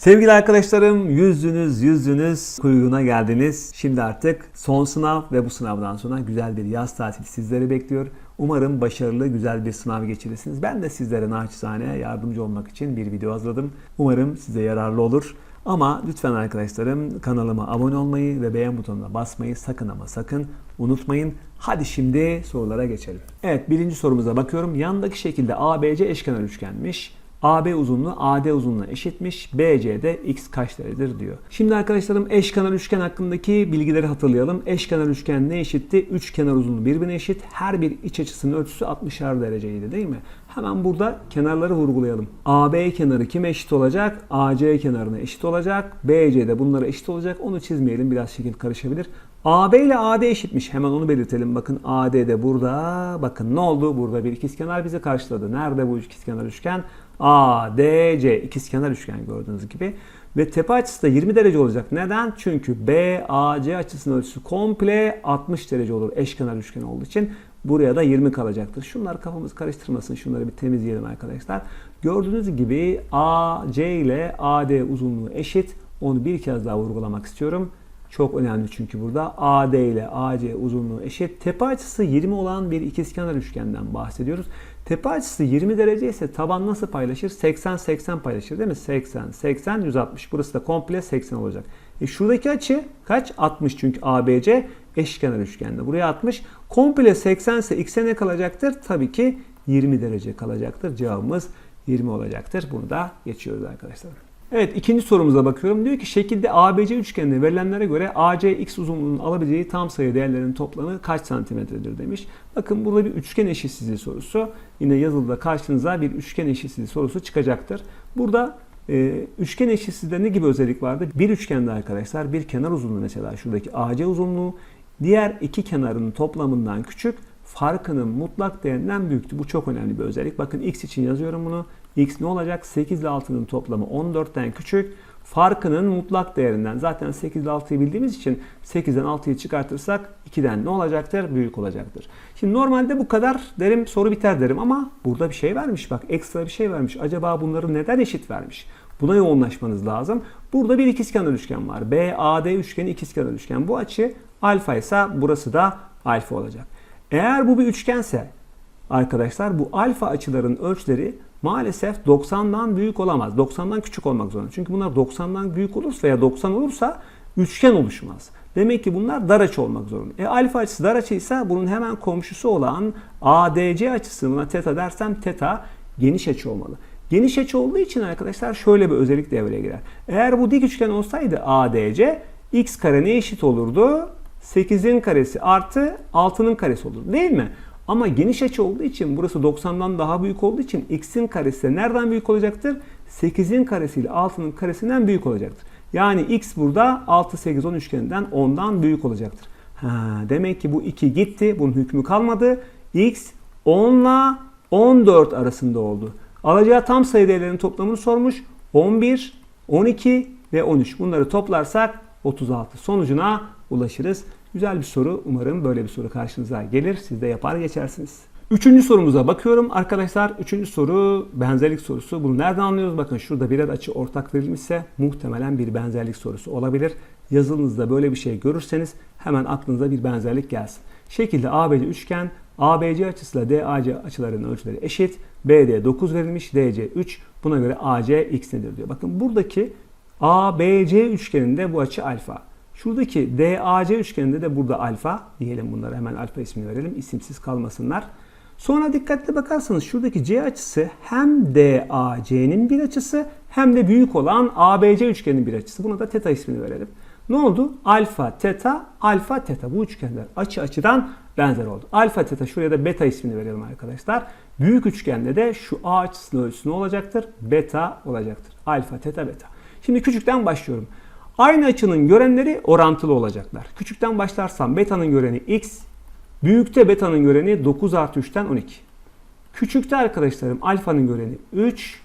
Sevgili arkadaşlarım yüzünüz yüzünüz kuyruğuna geldiniz. Şimdi artık son sınav ve bu sınavdan sonra güzel bir yaz tatili sizleri bekliyor. Umarım başarılı güzel bir sınav geçirirsiniz. Ben de sizlere naçizane yardımcı olmak için bir video hazırladım. Umarım size yararlı olur. Ama lütfen arkadaşlarım kanalıma abone olmayı ve beğen butonuna basmayı sakın ama sakın unutmayın. Hadi şimdi sorulara geçelim. Evet birinci sorumuza bakıyorum. Yandaki şekilde ABC eşkenar üçgenmiş. AB uzunluğu AD uzunluğuna eşitmiş. BC'de x kaç derecedir diyor. Şimdi arkadaşlarım eşkenar üçgen hakkındaki bilgileri hatırlayalım. Eşkenar üçgen ne eşitti? Üç kenar uzunluğu birbirine eşit. Her bir iç açısının ölçüsü 60'ar dereceydi değil mi? Hemen burada kenarları vurgulayalım. AB kenarı kime eşit olacak? AC kenarına eşit olacak. BC de bunlara eşit olacak. Onu çizmeyelim. Biraz şekil karışabilir. AB ile AD eşitmiş. Hemen onu belirtelim. Bakın AD de burada. Bakın ne oldu? Burada bir ikizkenar bizi karşıladı. Nerede bu ikizkenar üçgen? ADC ikizkenar üçgen gördüğünüz gibi. Ve tepe açısı da 20 derece olacak. Neden? Çünkü BAC açısının ölçüsü komple 60 derece olur eşkenar üçgen olduğu için. Buraya da 20 kalacaktır. Şunlar kafamız karıştırmasın. Şunları bir temizleyelim arkadaşlar. Gördüğünüz gibi AC ile AD uzunluğu eşit. Onu bir kez daha vurgulamak istiyorum. Çok önemli çünkü burada AD ile AC uzunluğu eşit. Tepe açısı 20 olan bir ikizkenar üçgenden bahsediyoruz. Tepe açısı 20 derece ise taban nasıl paylaşır? 80 80 paylaşır değil mi? 80 80 160. Burası da komple 80 olacak. E şuradaki açı kaç? 60 çünkü ABC eşkenar üçgende. Buraya 60. Komple 80 ise x'e ne kalacaktır? Tabii ki 20 derece kalacaktır. Cevabımız 20 olacaktır. Bunu da geçiyoruz arkadaşlar. Evet ikinci sorumuza bakıyorum. Diyor ki şekilde ABC üçgeninde verilenlere göre AC x uzunluğunun alabileceği tam sayı değerlerinin toplamı kaç santimetredir demiş. Bakın burada bir üçgen eşitsizliği sorusu. Yine yazılıda karşınıza bir üçgen eşitsizliği sorusu çıkacaktır. Burada e, üçgen eşitsizliğinde ne gibi özellik vardı? Bir üçgende arkadaşlar bir kenar uzunluğu mesela şuradaki AC uzunluğu diğer iki kenarının toplamından küçük farkının mutlak değerinden büyüktü. Bu çok önemli bir özellik. Bakın x için yazıyorum bunu. X ne olacak? 8 ile 6'nın toplamı 14'ten küçük. Farkının mutlak değerinden zaten 8 ile 6'yı bildiğimiz için 8'den 6'yı çıkartırsak 2'den ne olacaktır? Büyük olacaktır. Şimdi normalde bu kadar derim soru biter derim ama burada bir şey vermiş bak ekstra bir şey vermiş. Acaba bunları neden eşit vermiş? Buna yoğunlaşmanız lazım. Burada bir ikizkenar üçgen var. BAD üçgeni ikizkenar üçgen. Bu açı alfa ise burası da alfa olacak. Eğer bu bir üçgense arkadaşlar bu alfa açıların ölçüleri maalesef 90'dan büyük olamaz. 90'dan küçük olmak zorunda. Çünkü bunlar 90'dan büyük olursa veya 90 olursa üçgen oluşmaz. Demek ki bunlar dar açı olmak zorunda. E alfa açısı dar açıysa bunun hemen komşusu olan ADC açısı buna teta dersem teta geniş açı olmalı. Geniş açı olduğu için arkadaşlar şöyle bir özellik devreye girer. Eğer bu dik üçgen olsaydı ADC x kare ne eşit olurdu? 8'in karesi artı 6'nın karesi olur değil mi? Ama geniş açı olduğu için burası 90'dan daha büyük olduğu için x'in karesi de nereden büyük olacaktır? 8'in karesi ile 6'nın karesinden büyük olacaktır. Yani x burada 6, 8, 10 üçgeninden 10'dan büyük olacaktır. Ha, demek ki bu 2 gitti. Bunun hükmü kalmadı. x 10 ile 14 arasında oldu. Alacağı tam sayı değerlerinin toplamını sormuş. 11, 12 ve 13. Bunları toplarsak 36. Sonucuna ulaşırız. Güzel bir soru. Umarım böyle bir soru karşınıza gelir. Siz de yapar geçersiniz. Üçüncü sorumuza bakıyorum. Arkadaşlar üçüncü soru benzerlik sorusu. Bunu nereden anlıyoruz? Bakın şurada birer açı ortak verilmişse muhtemelen bir benzerlik sorusu olabilir. Yazılınızda böyle bir şey görürseniz hemen aklınıza bir benzerlik gelsin. Şekilde ABC üçgen ABC açısıyla DAC açılarının ölçüleri eşit. BD 9 verilmiş, DC 3. Buna göre AC x nedir diyor. Bakın buradaki ABC üçgeninde bu açı alfa. Şuradaki DAC üçgeninde de burada alfa diyelim bunlara hemen alfa ismini verelim isimsiz kalmasınlar. Sonra dikkatli bakarsanız şuradaki C açısı hem DAC'nin bir açısı hem de büyük olan ABC üçgeninin bir açısı. Buna da teta ismini verelim. Ne oldu? Alfa, teta, alfa, teta. Bu üçgenler açı açıdan benzer oldu. Alfa, teta şuraya da beta ismini verelim arkadaşlar. Büyük üçgende de şu A açısının ölçüsü ne olacaktır? Beta olacaktır. Alfa, teta, beta. Şimdi küçükten başlıyorum. Aynı açının görenleri orantılı olacaklar. Küçükten başlarsam beta'nın göreni x, büyükte beta'nın göreni 9 artı 3'ten 12. Küçükte arkadaşlarım alfanın göreni 3,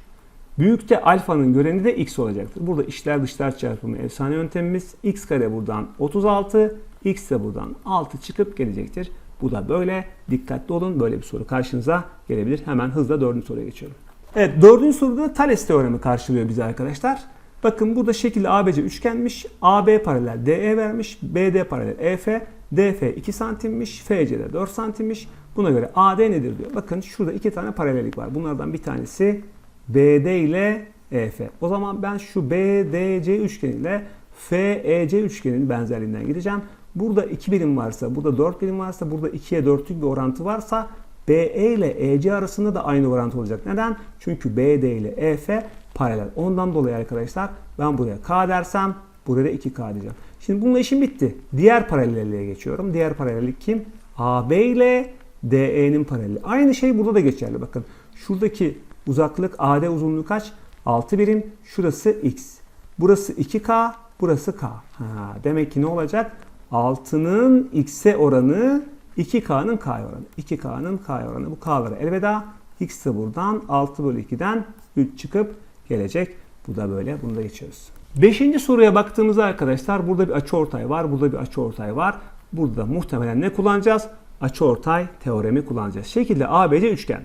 büyükte alfanın göreni de x olacaktır. Burada içler dışlar çarpımı efsane yöntemimiz. x kare buradan 36, x de buradan 6 çıkıp gelecektir. Bu da böyle. Dikkatli olun. Böyle bir soru karşınıza gelebilir. Hemen hızla dördüncü soruya geçiyorum. Evet dördüncü soruda Thales teoremi karşılıyor bize arkadaşlar. Bakın burada şekilde ABC üçgenmiş. AB paralel DE vermiş. BD paralel EF. DF 2 santimmiş. FC de 4 santimmiş. Buna göre AD nedir diyor. Bakın şurada iki tane paralellik var. Bunlardan bir tanesi BD ile EF. O zaman ben şu BDC üçgeniyle FEC üçgeninin benzerliğinden gideceğim. Burada 2 birim varsa, burada 4 birim varsa, burada 2'ye 4'lük bir orantı varsa BE ile EC arasında da aynı orantı olacak. Neden? Çünkü BD ile EF paralel. Ondan dolayı arkadaşlar ben buraya K dersem buraya da 2K diyeceğim. Şimdi bununla işim bitti. Diğer paralelliğe geçiyorum. Diğer paralellik kim? AB ile DE'nin paraleli. Aynı şey burada da geçerli. Bakın şuradaki uzaklık AD uzunluğu kaç? 6 birim. Şurası X. Burası 2K. Burası K. Ha, demek ki ne olacak? 6'nın X'e oranı 2K'nın K'ya oranı. 2K'nın K'ya oranı. Bu K'lara elveda. X de buradan 6 bölü 2'den 3 çıkıp gelecek. Bu da böyle. Bunu da geçiyoruz. Beşinci soruya baktığımızda arkadaşlar burada bir açıortay var. Burada bir açıortay var. Burada muhtemelen ne kullanacağız? Açıortay teoremi kullanacağız. Şekilde ABC üçgen.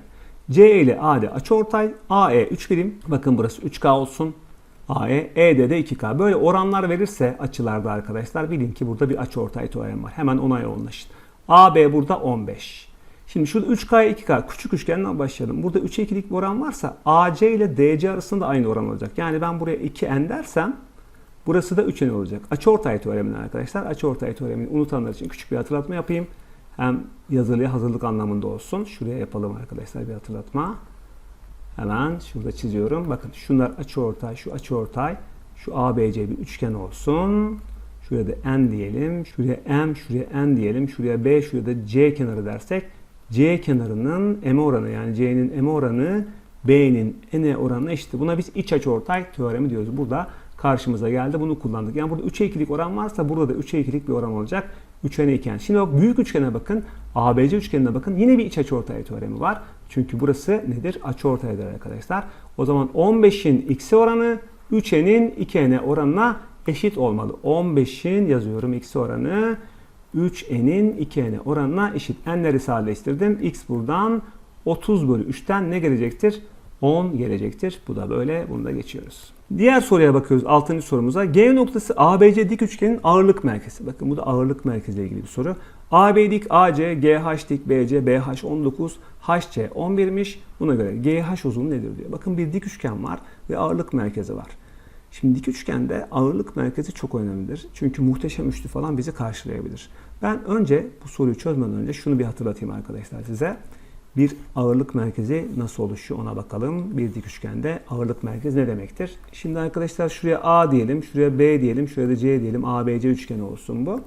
C ile AD açıortay. AE 3 birim. Bakın burası 3K olsun. AE, ED de 2K. Böyle oranlar verirse açılarda arkadaşlar bilin ki burada bir açıortay teoremi var. Hemen ona yoğunlaşın. AB burada 15. Şimdi şurada 3K 2K küçük üçgenden başlayalım. Burada 3'e 2'lik bir oran varsa AC ile DC arasında aynı oran olacak. Yani ben buraya 2n dersem burası da 3n olacak. Açıortay teoreminden arkadaşlar. Açıortay teoremini unutanlar için küçük bir hatırlatma yapayım. Hem yazılıya hazırlık anlamında olsun. Şuraya yapalım arkadaşlar bir hatırlatma. Hemen şurada çiziyorum. Bakın şunlar açıortay, şu açıortay, şu ABC bir üçgen olsun. Şuraya da n diyelim. Şuraya m, şuraya n diyelim. Şuraya b, şuraya da c kenarı dersek C kenarının m oranı yani C'nin m oranı B'nin n'e oranına eşit. Buna biz iç açıortay teoremi diyoruz. Burada karşımıza geldi. Bunu kullandık. Yani burada 3'e 2'lik oran varsa burada da 3'e 2'lik bir oran olacak. 3'e iken. Şimdi bak büyük üçgene bakın. ABC üçgenine bakın. Yine bir iç açıortay teoremi var. Çünkü burası nedir? Açıortaydır arkadaşlar. O zaman 15'in x'e oranı 3n'in 2n'e oranına eşit olmalı. 15'in yazıyorum x'e oranı 3n'in 2n'e oranına eşit. n'leri sadeleştirdim. x buradan 30 bölü 3'ten ne gelecektir? 10 gelecektir. Bu da böyle. Bunu da geçiyoruz. Diğer soruya bakıyoruz. 6. sorumuza. G noktası ABC dik üçgenin ağırlık merkezi. Bakın bu da ağırlık merkeziyle ilgili bir soru. AB dik AC, GH dik BC, BH 19, HC 11'miş. Buna göre GH uzunluğu nedir diyor. Bakın bir dik üçgen var ve ağırlık merkezi var. Şimdi dik üçgende ağırlık merkezi çok önemlidir. Çünkü muhteşem üçlü falan bizi karşılayabilir. Ben önce bu soruyu çözmeden önce şunu bir hatırlatayım arkadaşlar size. Bir ağırlık merkezi nasıl oluşuyor ona bakalım. Bir dik üçgende ağırlık merkezi ne demektir? Şimdi arkadaşlar şuraya A diyelim, şuraya B diyelim, şuraya da C diyelim. ABC üçgeni olsun bu.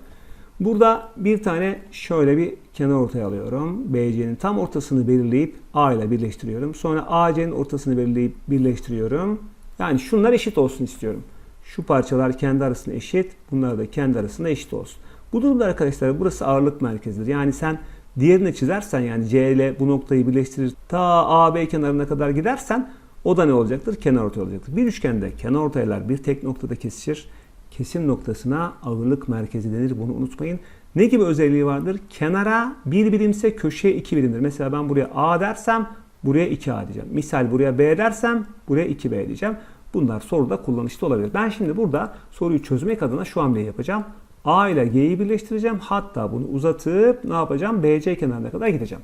Burada bir tane şöyle bir kenar ortaya alıyorum. BC'nin tam ortasını belirleyip A ile birleştiriyorum. Sonra AC'nin ortasını belirleyip birleştiriyorum. Yani şunlar eşit olsun istiyorum. Şu parçalar kendi arasında eşit, bunlar da kendi arasında eşit olsun. Bu durumda arkadaşlar burası ağırlık merkezidir. Yani sen diğerini çizersen yani C ile bu noktayı birleştirir ta AB kenarına kadar gidersen o da ne olacaktır? Kenar ortay olacaktır. Bir üçgende kenar ortaylar bir tek noktada kesişir. Kesim noktasına ağırlık merkezi denir. Bunu unutmayın. Ne gibi özelliği vardır? Kenara bir birimse köşeye iki birimdir. Mesela ben buraya A dersem buraya 2A diyeceğim. Misal buraya B dersem buraya 2B diyeceğim. Bunlar soruda kullanışlı olabilir. Ben şimdi burada soruyu çözmek adına şu hamleyi yapacağım. A ile G'yi birleştireceğim. Hatta bunu uzatıp ne yapacağım? BC kenarına kadar gideceğim.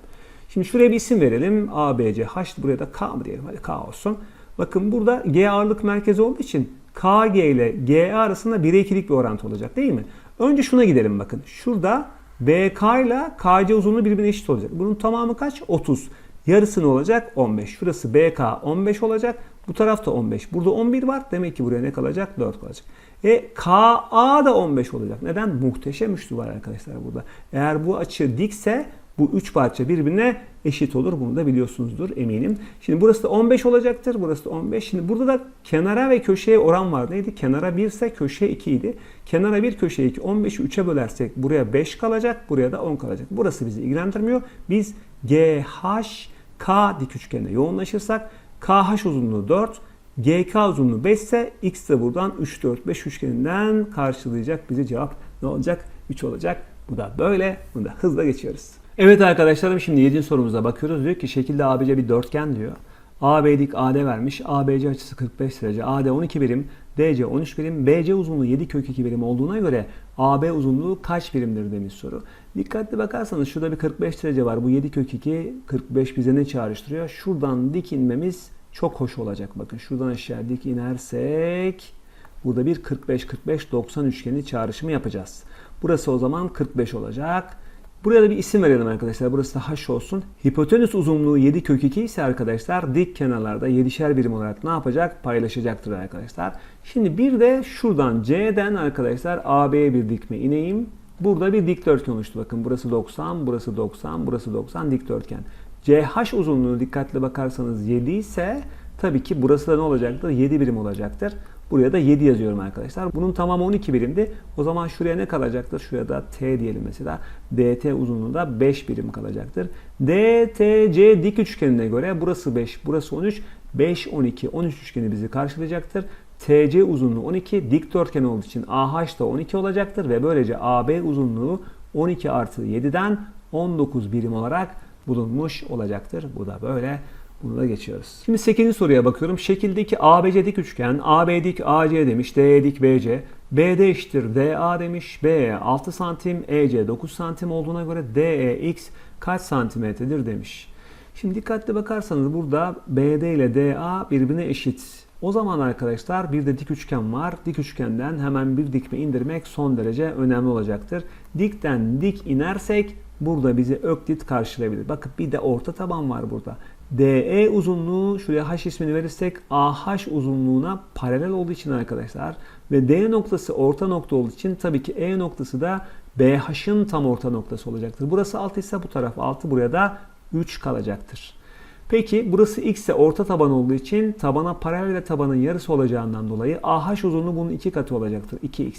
Şimdi şuraya bir isim verelim. A, B, C, H. Buraya da K mı diyelim? Hadi K olsun. Bakın burada G ağırlık merkezi olduğu için KG ile GE arasında 1'e 2'lik bir orantı olacak değil mi? Önce şuna gidelim bakın. Şurada BK ile KC uzunluğu birbirine eşit olacak. Bunun tamamı kaç? 30. Yarısı ne olacak? 15. Şurası BK 15 olacak. Bu tarafta 15. Burada 11 var. Demek ki buraya ne kalacak? 4 kalacak. E KA da 15 olacak. Neden? Muhteşem üçlü var arkadaşlar burada. Eğer bu açı dikse bu üç parça birbirine eşit olur. Bunu da biliyorsunuzdur eminim. Şimdi burası da 15 olacaktır. Burası da 15. Şimdi burada da kenara ve köşeye oran var. Neydi? Kenara 1 ise köşeye 2 idi. Kenara 1 köşeye 2. 15'i 3'e bölersek buraya 5 kalacak. Buraya da 10 kalacak. Burası bizi ilgilendirmiyor. Biz GHK dik üçgenine yoğunlaşırsak KH uzunluğu 4, GK uzunluğu 5 ise X de buradan 3, 4, 5 üçgeninden karşılayacak bizi cevap ne olacak? 3 olacak. Bu da böyle. Bunu da hızla geçiyoruz. Evet arkadaşlarım şimdi 7. sorumuza bakıyoruz. Diyor ki şekilde ABC bir dörtgen diyor. AB dik AD vermiş. ABC açısı 45 derece. AD 12 birim. DC 13 birim. BC uzunluğu 7 kök 2 birim olduğuna göre AB uzunluğu kaç birimdir demiş soru. Dikkatli bakarsanız şurada bir 45 derece var. Bu 7 kök 2 45 bize ne çağrıştırıyor? Şuradan dik inmemiz çok hoş olacak. Bakın şuradan aşağı dik inersek burada bir 45-45-90 üçgeni çağrışımı yapacağız. Burası o zaman 45 olacak. Buraya da bir isim verelim arkadaşlar. Burası da h olsun. Hipotenüs uzunluğu 7 kök 2 ise arkadaşlar dik kenarlarda 7'şer birim olarak ne yapacak? Paylaşacaktır arkadaşlar. Şimdi bir de şuradan C'den arkadaşlar AB'ye bir dikme ineyim. Burada bir dikdörtgen oluştu. Bakın burası 90, burası 90, burası 90 dikdörtgen. CH uzunluğu dikkatli bakarsanız 7 ise tabii ki burası da ne olacaktır? 7 birim olacaktır. Buraya da 7 yazıyorum arkadaşlar. Bunun tamamı 12 birimdi. O zaman şuraya ne kalacaktır? Şuraya da T diyelim mesela. DT uzunluğu da 5 birim kalacaktır. DTC dik üçgenine göre burası 5, burası 13. 5, 12, 13 üçgeni bizi karşılayacaktır. TC uzunluğu 12, dikdörtgen olduğu için AH da 12 olacaktır ve böylece AB uzunluğu 12 artı 7'den 19 birim olarak bulunmuş olacaktır. Bu da böyle. Bunu da geçiyoruz. Şimdi 8. soruya bakıyorum. Şekildeki ABC dik üçgen, AB dik AC demiş, DE dik BC, BD eşittir DA demiş, BE 6 santim, EC 9 santim olduğuna göre DEX kaç santimetredir demiş. Şimdi dikkatli bakarsanız burada BD ile DA birbirine eşit. O zaman arkadaşlar bir de dik üçgen var. Dik üçgenden hemen bir dikme indirmek son derece önemli olacaktır. Dikten dik inersek burada bizi öklit karşılayabilir. Bakın bir de orta taban var burada. DE uzunluğu şuraya H ismini verirsek AH uzunluğuna paralel olduğu için arkadaşlar ve D noktası orta nokta olduğu için tabii ki E noktası da BH'ın tam orta noktası olacaktır. Burası 6 ise bu taraf 6 buraya da 3 kalacaktır. Peki burası x ise orta taban olduğu için tabana paralel ve tabanın yarısı olacağından dolayı AH uzunluğu bunun iki katı olacaktır. 2x.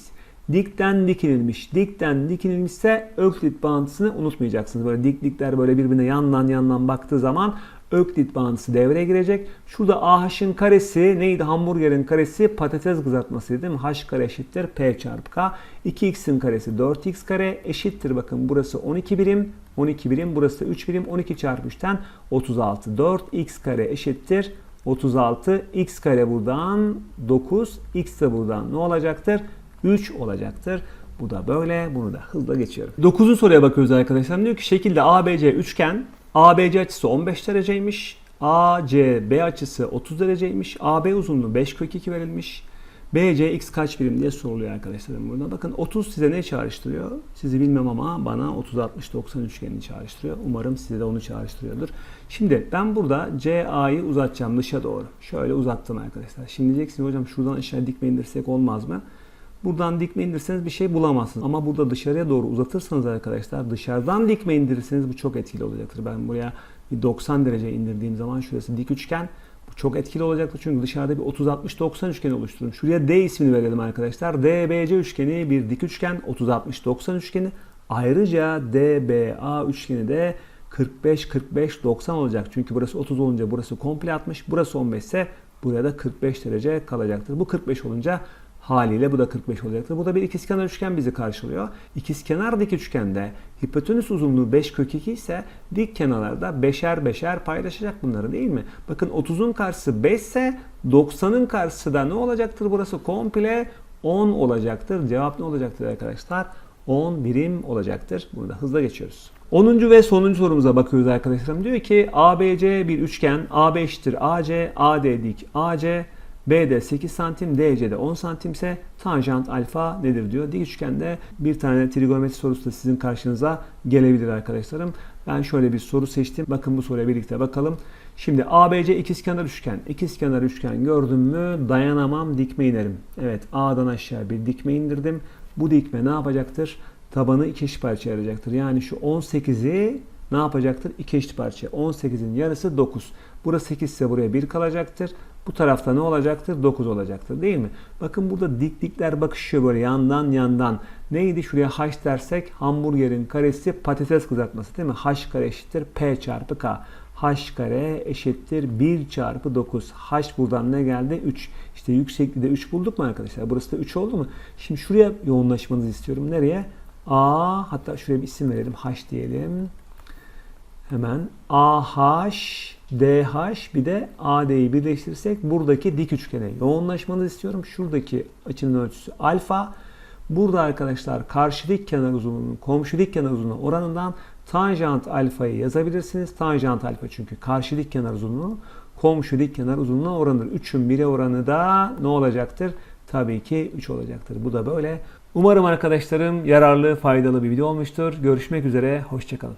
Dikten dikinilmiş. Dikten dikinilmişse öklit bağıntısını unutmayacaksınız. Böyle diklikler böyle birbirine yandan yandan baktığı zaman öklit bağıntısı devreye girecek. Şurada AH'ın karesi neydi? Hamburgerin karesi patates kızartmasıydı değil mi? H kare eşittir P çarpı K. 2x'in karesi 4x kare eşittir. Bakın burası 12 birim. 12 birim. Burası da 3 birim. 12 çarpı 3'ten 36. 4x kare eşittir. 36. x kare buradan 9. x de buradan ne olacaktır? 3 olacaktır. Bu da böyle. Bunu da hızla geçiyorum. 9. soruya bakıyoruz arkadaşlar. Diyor ki şekilde ABC üçgen ABC açısı 15 dereceymiş. ACB açısı 30 dereceymiş. AB uzunluğu 5 kök 2 verilmiş. BC x kaç birim diye soruluyor arkadaşlarım burada. Bakın 30 size ne çağrıştırıyor? Sizi bilmem ama bana 30 60 90 üçgenini çağrıştırıyor. Umarım size de onu çağrıştırıyordur. Şimdi ben burada CA'yı uzatacağım dışa doğru. Şöyle uzattım arkadaşlar. Şimdi diyeceksiniz hocam şuradan aşağı dikme indirsek olmaz mı? Buradan dikme indirseniz bir şey bulamazsınız. Ama burada dışarıya doğru uzatırsanız arkadaşlar dışarıdan dikme indirirseniz bu çok etkili olacaktır. Ben buraya bir 90 derece indirdiğim zaman şurası dik üçgen. Bu çok etkili olacaktır çünkü dışarıda bir 30-60-90 üçgeni oluşturun. Şuraya D ismini verelim arkadaşlar. DBC üçgeni bir dik üçgen 30-60-90 üçgeni. Ayrıca DBA üçgeni de 45-45-90 olacak. Çünkü burası 30 olunca burası komple 60. Burası 15 ise buraya da 45 derece kalacaktır. Bu 45 olunca Haliyle bu da 45 olacaktır. Bu da bir ikizkenar üçgen bizi karşılıyor. İkizkenar dik üçgende hipotenüs uzunluğu 5 kök 2 ise dik kenarlarda beşer beşer paylaşacak bunları değil mi? Bakın 30'un karşısı 5 ise 90'ın karşısı da ne olacaktır? Burası komple 10 olacaktır. Cevap ne olacaktır arkadaşlar? 10 birim olacaktır. Bunu da hızla geçiyoruz. 10. ve sonuncu sorumuza bakıyoruz arkadaşlarım. Diyor ki ABC bir üçgen. AB eşittir AC, AD dik AC. BD 8 santim, DC'de 10 santimse tanjant alfa nedir diyor. Dik üçgende bir tane trigonometri sorusu da sizin karşınıza gelebilir arkadaşlarım. Ben şöyle bir soru seçtim. Bakın bu soruya birlikte bakalım. Şimdi ABC ikizkenar üçgen. İkizkenar üçgen gördüm mü dayanamam dikme inerim. Evet A'dan aşağı bir dikme indirdim. Bu dikme ne yapacaktır? Tabanı iki eşit parça ayıracaktır. Yani şu 18'i ne yapacaktır? İki eşit parça. 18'in yarısı 9. Burası 8 ise buraya 1 kalacaktır. Bu tarafta ne olacaktır? 9 olacaktır değil mi? Bakın burada dik dikler bakışıyor böyle yandan yandan. Neydi? Şuraya h dersek hamburgerin karesi patates kızartması değil mi? h kare eşittir p çarpı k. h kare eşittir 1 çarpı 9. h buradan ne geldi? 3. İşte yüksekliği de 3 bulduk mu arkadaşlar? Burası da 3 oldu mu? Şimdi şuraya yoğunlaşmanızı istiyorum. Nereye? A hatta şuraya bir isim verelim. H diyelim. Hemen AH, DH bir de AD'yi birleştirirsek buradaki dik üçgene yoğunlaşmanızı istiyorum. Şuradaki açının ölçüsü alfa. Burada arkadaşlar karşı dik kenar uzunluğunun komşu dik kenar uzunluğu oranından tanjant alfayı yazabilirsiniz. Tanjant alfa çünkü karşı dik kenar uzunluğu komşu dik kenar uzunluğuna oranıdır. 3'ün 1'e oranı da ne olacaktır? Tabii ki 3 olacaktır. Bu da böyle. Umarım arkadaşlarım yararlı, faydalı bir video olmuştur. Görüşmek üzere, hoşçakalın.